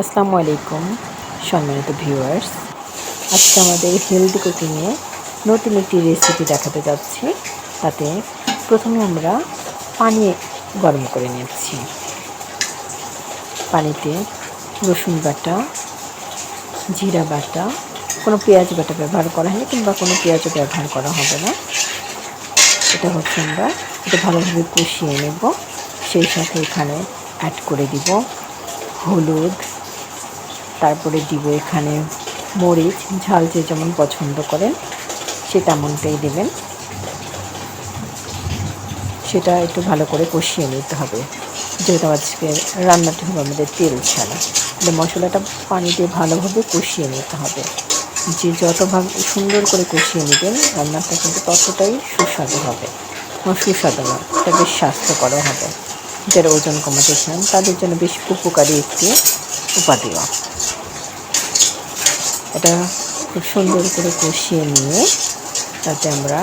আসসালামু আলাইকুম, সম্মানিত ভিউয়ার্স। আজকে আমাদের হেলদি কুকিংয়ে নতুন একটি রেসিপি দেখাতে যাচ্ছি। তাতে প্রথমে আমরা পানি গরম করে নিচ্ছি। পানিতে রসুন বাটা, জিরা বাটা, কোনো পেঁয়াজ বাটা ব্যবহার করা হয়নি কিংবা কোনো পেঁয়াজও ব্যবহার করা হবে না। এটা হচ্ছে আমরা এটা ভালোভাবে কষিয়ে নেব। সেই সাথে এখানে অ্যাড করে দিব হলুদ তারপরে দিব এখানে মরিচ, ঝাল যে যেমন পছন্দ করেন, সে তেমনটাই দেবেন। সেটা একটু ভালো করে কষিয়ে নিতে হবে। যেহেতু আজকে রান্নাটা হবে আমাদের তেল ছাড়া। তাহলে মশলাটা পানি দিয়ে ভালোভাবে কষিয়ে নিতে হবে। যে যত সুন্দর করে কষিয়ে নেবেন, রান্নাটা কিন্তু ততটাই সুস্বাদু হবে। সুস্বাদু না, এটা বেশ স্বাস্থ্যকর হবে। যারা ওজন কমাতে চান, তাদের জন্য বেশ উপকারী একটি উপাদেয় এটা খুব সুন্দর করে কষিয়ে নিয়ে তাতে আমরা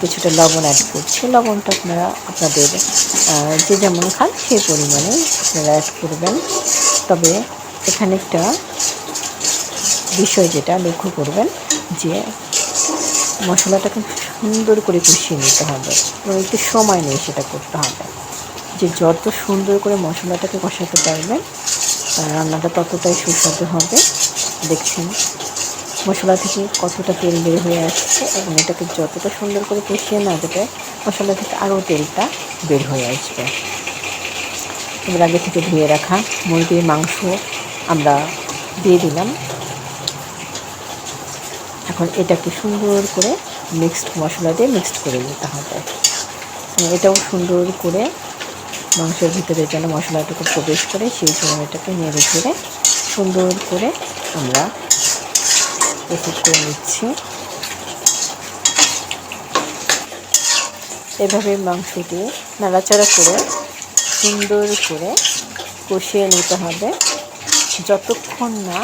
কিছুটা লবণ অ্যাড করছি। লবণটা আপনারা আপনাদের যে যেমন খান সেই পরিমাণে আপনারা অ্যাড করবেন। তবে এখানে একটা বিষয় যেটা লক্ষ্য করবেন যে মশলাটাকে সুন্দর করে কষিয়ে নিতে হবে এবং একটু সময় নিয়ে সেটা করতে হবে। যে যত সুন্দর করে মশলাটাকে কষাতে পারবেন রান্নাটা ততটাই সুস্বাদু হবে। দেখছেন মশলা থেকে কতটা তেল বের হয়ে আসছে এবং এটাকে যতটা সুন্দর করে কষিয়ে না যাবে মশলা থেকে আরও তেলটা বের হয়ে আসবে। এবার আগে থেকে ধুয়ে রাখা মুরগির মাংস আমরা দিয়ে দিলাম। এখন এটাকে সুন্দর করে মিক্সড মশলা দিয়ে মিক্সড করে নিতে হবে। এটাও সুন্দর করে মাংসের ভিতরে যেন মশলাটুকু প্রবেশ করে, সেই জন্য এটাকে নেড়ে ফেড়ে সুন্দর করে আমরা প্রস্তুত করে নিচ্ছি। এভাবে মাংসটি নাড়াচাড়া করে সুন্দর করে কষিয়ে নিতে হবে, যতক্ষণ না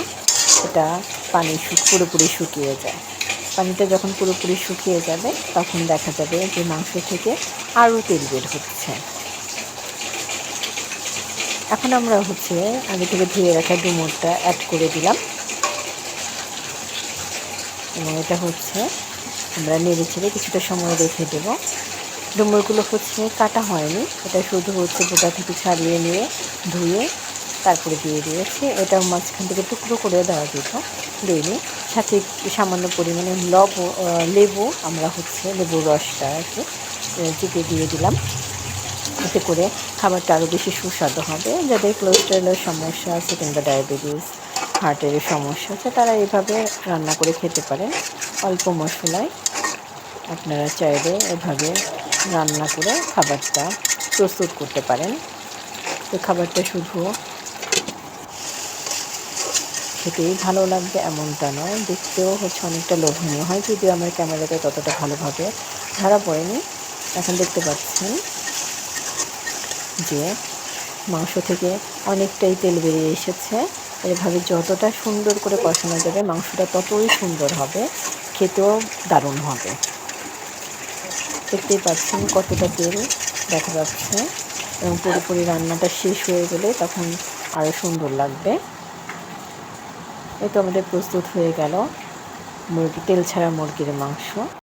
এটা পানি পুরোপুরি শুকিয়ে যায়। পানিটা যখন পুরোপুরি শুকিয়ে যাবে, তখন দেখা যাবে যে মাংস থেকে আরও তেল বের হচ্ছে। এখন আমরা হচ্ছে আগে থেকে ধুয়ে রাখা ডুমুরটা অ্যাড করে দিলাম। এবং এটা হচ্ছে আমরা নেড়ে ছেড়ে কিছুটা সময় রেখে দেব। ডুমুরগুলো হচ্ছে কাটা হয়নি, এটা শুধু হচ্ছে গোটা থেকে ছাড়িয়ে নিয়ে ধুয়ে তারপরে দিয়ে দিয়েছি। এটা মাঝখান থেকে টুকরো করে দেওয়া যেত, দিইনি। সাথে সামান্য পরিমাণে লব লেবু, আমরা হচ্ছে লেবুর রসটা আর কি চিপে দিয়ে দিলাম। এতে করে খাবারটা আরও বেশি সুস্বাদু হবে। যাদের কোলেস্টেরলের সমস্যা আছে কিংবা ডায়াবেটিস হার্টের সমস্যা আছে, তারা এভাবে রান্না করে খেতে পারেন। অল্প মশলায় আপনারা চাইলে এভাবে রান্না করে খাবারটা প্রস্তুত করতে পারেন। তো খাবারটা শুধু খেতেই ভালো লাগবে এমনটা নয়, দেখতেও হচ্ছে অনেকটা লোভনীয় হয়, যদিও আমার ক্যামেরাতে ততটা ভালোভাবে ধরা পড়েনি। এখন দেখতে পাচ্ছেন যে মাংস থেকে অনেকটাই তেল বেরিয়ে এসেছে। এভাবে যতটা সুন্দর করে কষানো যাবে, মাংসটা ততই সুন্দর হবে। খেতেও দারুণ হবে। দেখতেই পাচ্ছেন কতটা তেল দেখা যাচ্ছে। এবং পুরোপুরি রান্নাটা শেষ হয়ে গেলে তখন আরও সুন্দর লাগবে। এই তো আমাদের প্রস্তুত হয়ে গেল মুরগি, তেল ছাড়া মুরগির মাংস।